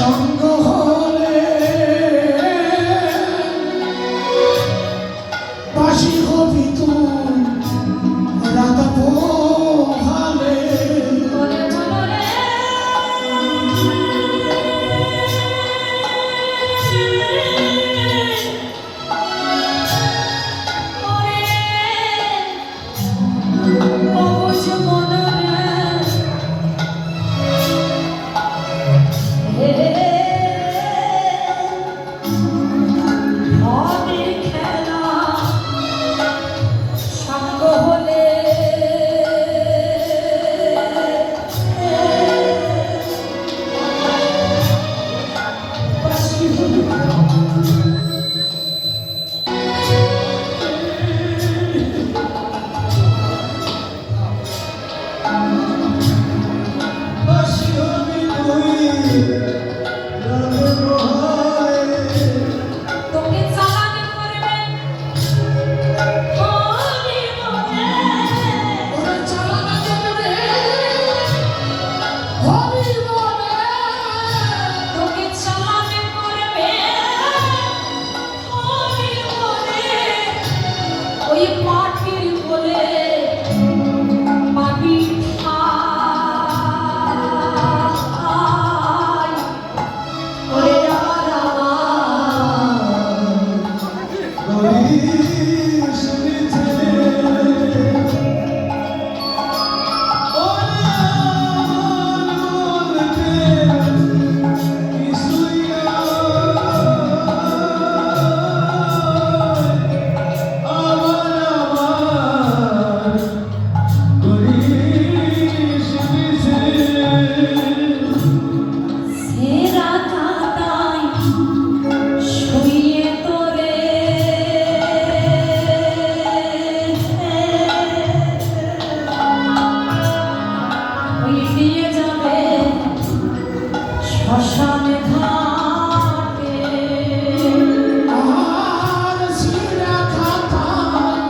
সঙ্গ হয় Música শ্মশানে ঘাটে। আর শিরা খাতায়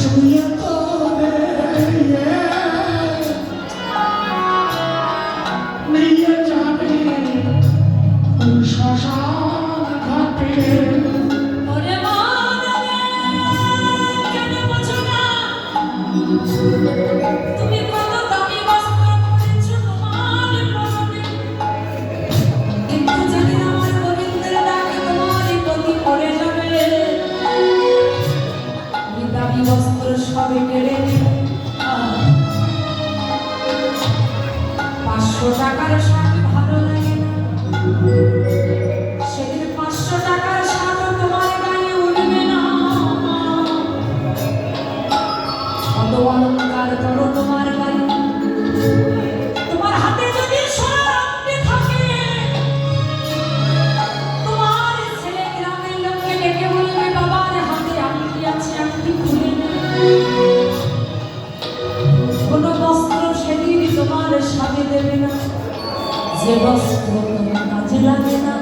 শুয়ে তোরে নিয়ে যাবে শ্মশান ঘাটে। দেবে না। যে বস্ত্র তোমার কাজে লাগে না